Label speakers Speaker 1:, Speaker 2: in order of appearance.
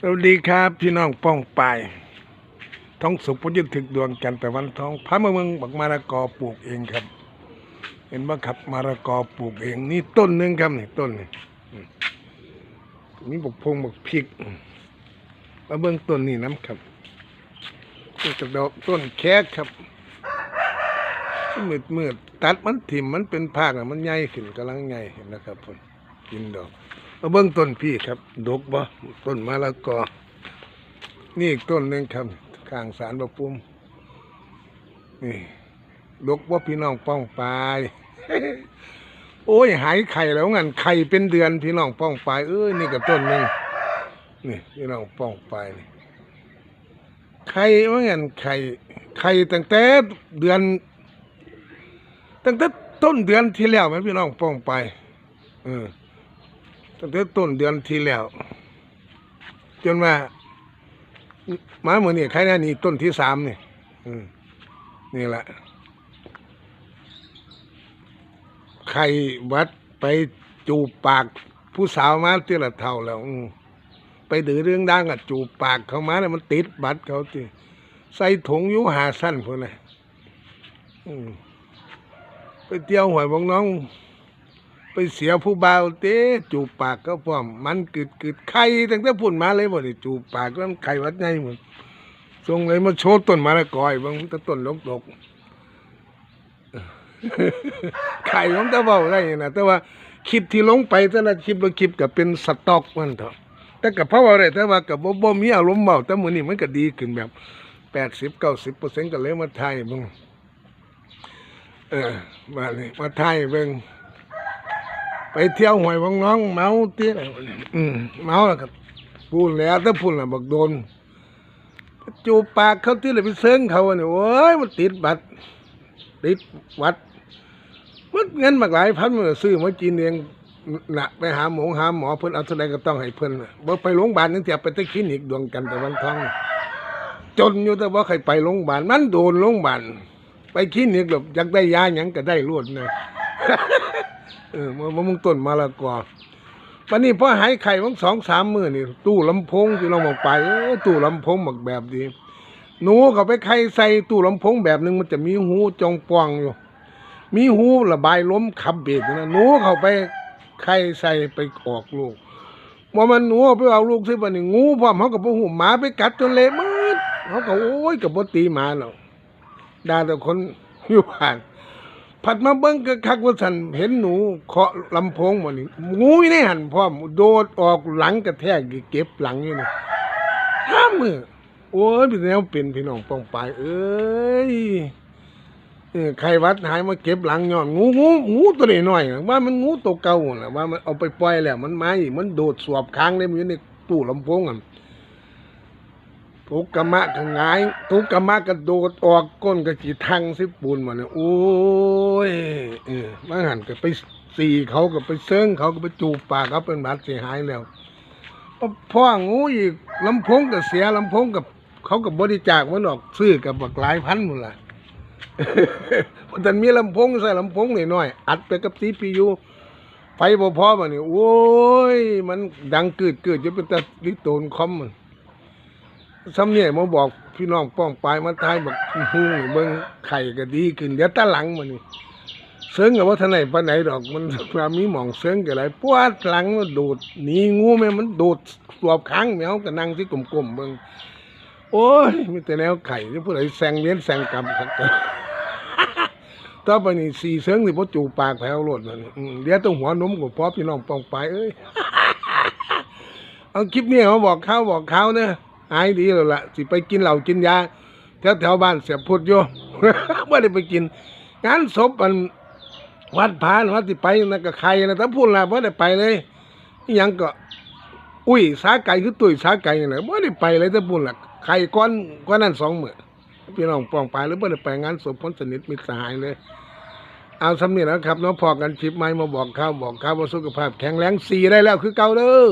Speaker 1: สวัสดีครับพี่น้องป้องปายท้องสุขพุทธถึกดวงจันทร์ตะวันท้องพระมะเมืองบักมะละกอปลูกเองครับ เห็นว่าครับมะละกอปลูกเองนี่ต้นหนึงครับนี่ต้นนี่มีบกพงบกพริกมาเบื้องต้นนี่น้ำครับนี่กระดอกต้นแคกครับมืดมืดตัดมันถิ่มมันเป็นภาคอะมันใหญ่ขึ้นกำลังใหญ่เห็นนะครับผมกินดอก มาเบื้องต้นพี่ครับดกบ่ต้นมะละกอ นี่อีกต้นหนึ่งครับข้างสารประปุ่มนี่ดกว่พี่น้องป้องปลายโอ้ยหายไข่แล้วงั้นไข่เป็นเดือนพี่น้องป้องปลายเอ้ยนี่กับต้นหนึ่งนี่พี่น้องป้องปลายนี่ไข่ว่างั้นไข่ไข่ตั้งแต่เดือน ตั้งแต่ต้นเดือนที่แล้วไหมพี่น้องป้องปลายเออ ตั้งแต่ต้นเดือนที่แล้ว จนว่ามาเหมือนนี่ใครแน่นี่ต้นที่สามนี่นี่แหละไข่วัดไปจูบปากผู้สาวมาเที่ละเท่าแล้วไปดื้อเรื่องดังกับจูบปากเขามาแล้วมันติดบัตรเขาจีใส่ถุงยุหาสั้นพวกนั้นไปเที่ยวหวยบองน้อง ไปเสียผู้บ่าวเต้จูบปากก็พร้อมมันกึดกึดไข่ตั้งแต่พุ่นมาเลยบ่ได้จูบปากแล้วมันไข่วัดไงหมดทรงเลยมาโชว์ต้นมะละกอยบางตะต้นลกลกไข่ของตะเบาได้นะแต่ว่าคลิปที่ลงไปแต่ละคลิปละคลิปก็เป็นสต็อกมันเถอะแต่กับเพราะว่าอะไรแต่ว่ากับบ่บ่มีอารมณ์เบาแต่มือนี้มันก็ดีขึ้นแบบ80 90%ก็เลยมาถ่ายบิ่งเออมานี่มาถ่ายบิ่ง ไปเที่ยวหวยวังน้องเมาเตี้ยอืมเมาแล้วก็พูดแล้วถ้าพูดแล้วบอกโดน จูปากเขาที่เลยไปเซิงเขาเนี่ยโอ้ยมันติดบัตรติดวัดมันเงินมากหลายพันมันซื้อมากินเองหนะไปหาหมอหาหมอเพิ่นเอาเท่าใดก็ต้องให้เพิ่นน่ะบ่ไปโรงพยาบาลนั่นเสียไปต่คลินิกดวงกันแต่วันทองจนอยู่แต่ว่าใครไปโรงพยาบาลมันโดนโรงพยาบาลไปคลินิกแบบอยากได้ยาหยังก็ได้รวดเลย เออมามะม่วงต้นมะละกอวันนี้พอหายไข่มังสองสามมือนี่ตู้ลำโพงที่เราบอกไปเออตู้ลำโพงบักแบบดีหนูก็ไปไข่ใส่ตู้ลำโพงแบบนึงมันจะมีหูจองปองอยู่ มีหูระบายล้มขับเบรกนะหนูเข้าไปไข่ใส่ไปออกลูกว่ามันหนูไปเอาลูกซิบันนี่งูพร้อมเขากับพวกหูหมาไปกัดจนเละมืดเขาก็โอ้ยกับปตีหมาเนาะด่าแต่คนอยู่บ้าน ผัดมาเบิ้งก็คักว่าสันเห็นหนูเคาะลำโพงหมดนี่งูอยู่ในหันพร้อมโดดออกหลังกระแทกเก็บหลังอยู่นี่ห้ามมือโอ้ยเป็นแนวเป็นพี่น้องป้องปายเอ้ยใครวัดหายมาเก็บหลังย้อนงูงูงูตัวนี้หน่อยว่ามันงูตัวเก่าน่ะว่ามันเอาไปปล่อยแล้วมันไมาอีกมันโดดสวบค้างเลยมันอยู่ในตู้ลำโพงอะ ทุกกระมะก็หงายทุกกระมะก็โดดออกก้นก็จีทังสิปูนมาเนี่ยโอ้ยเออมาหันก็ไปสี่เขาก็ไปเซิงเขาก็ไปจูบปากเขาเป็นบาดเสียหายแล้วพ่องูอีกลำพงก็เสียลำพงกับเขากับบริจาคมันออกซื้อกับบักหลายพันหมดละแต่มีลำพงใส่ลำพงหน่อยๆอัดไปกับซีพียูไฟบ่พอมาเนี่ยโอ้ย มันดังเกิดเกิดจะเป็นตะลิโตนคอมมัน ซ้ำเนี่ยมาบอกพี่น้องป้องปลายมาทายบอกฮู้เบิ่งไข่ก็ดีขึ้นเดี๋ยวตาหลังมันนี่เซิงกับว่าทนางไปานไหนดอกมันความมีหมองเซิงก็ไรปวดหลังมันโดดหนีงูแม่มันโดดสวบค้างแมวก็นั่งที่กลมๆเบิ่งโอ้ยมีแต่แนวไข่ที่ผู้ใดแซงเลี้ยนแซงกรรมครับต่อไปนี่สี่เซิงที่พ่จูปากแผวโลดมันเดี๋ยวต้องหัวนมกับพ่อพี่น้องป้องปลายเอ้ยเอาคลิปนี้เขาบอกเขาบอกเขาเนอะ หายดีแล้วล่ะสิไปกินเหล้ากินยาแถวแถวบ้านเสียพุดอยู่ไม่ได้ไปกิน งานศพอันวัดพานวัดที่ไปนั่นก็ใครนะถ้าพูดละไม่ได้ไปเลยอิหยังก็ อุ้ยสาไก่คือตุ้ยสาไก่นี่แหละไม่ได้ไปเลยถ้าพูดละใครก้อนก้อนนั่นสองมือพี่น้องปองไปหรือไม่ได้ไปงานศพคนสนิทมิตรสหายเลย เอาสำเนียงแล้วครับน้องพอกันชิปไม้มาบอกข้าวบอกข้าวว่าสุขภาพแข็งแรงสีได้แล้วคือเก่าเด้อ